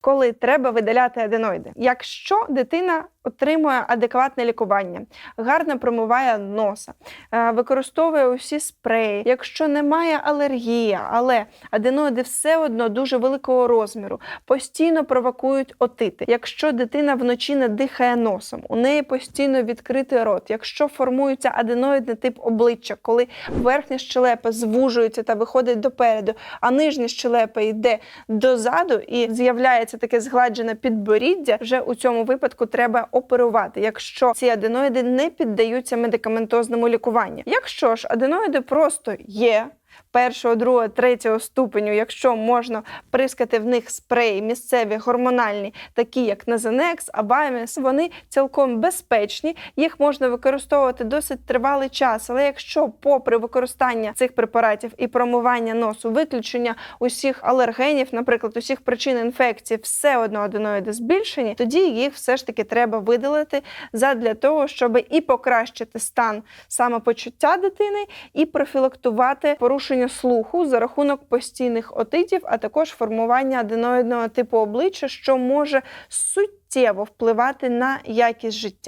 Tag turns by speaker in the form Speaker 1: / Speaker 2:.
Speaker 1: коли треба видаляти аденоїди. Якщо дитина отримує адекватне лікування, гарно промиває носа, е, використовує усі спреї, якщо немає алергії, але аденоїди все одно дуже великого розміру, постійно провокують отити. Якщо дитина вночі не дихає носом, у неї постійно відкритий рот, якщо формується аденоїдний тип обличчя, коли верхня щелепа звужується та виходить допереду, а нижня щелепа йде дозаду і з'являється таке згладжене підборіддя, вже у цьому випадку треба оперувати, якщо ці аденоїди не піддаються медикаментозному лікуванню. Якщо ж аденоїди просто є. Першого, другого, третього ступеню, якщо можна прискати в них спреї місцеві гормональні, такі як Назанекс, Абаймес, вони цілком безпечні, їх можна використовувати досить тривалий час. Але якщо, попри використання цих препаратів і промивання носу, виключення усіх алергенів, наприклад, усіх причин інфекції, все одно аденоїди збільшені, тоді їх все ж таки треба видалити задля того, щоб і покращити стан самопочуття дитини, і профілактувати порушення слуху за рахунок постійних отитів, а також формування аденоїдного типу обличчя, що може суттєво впливати на якість життя.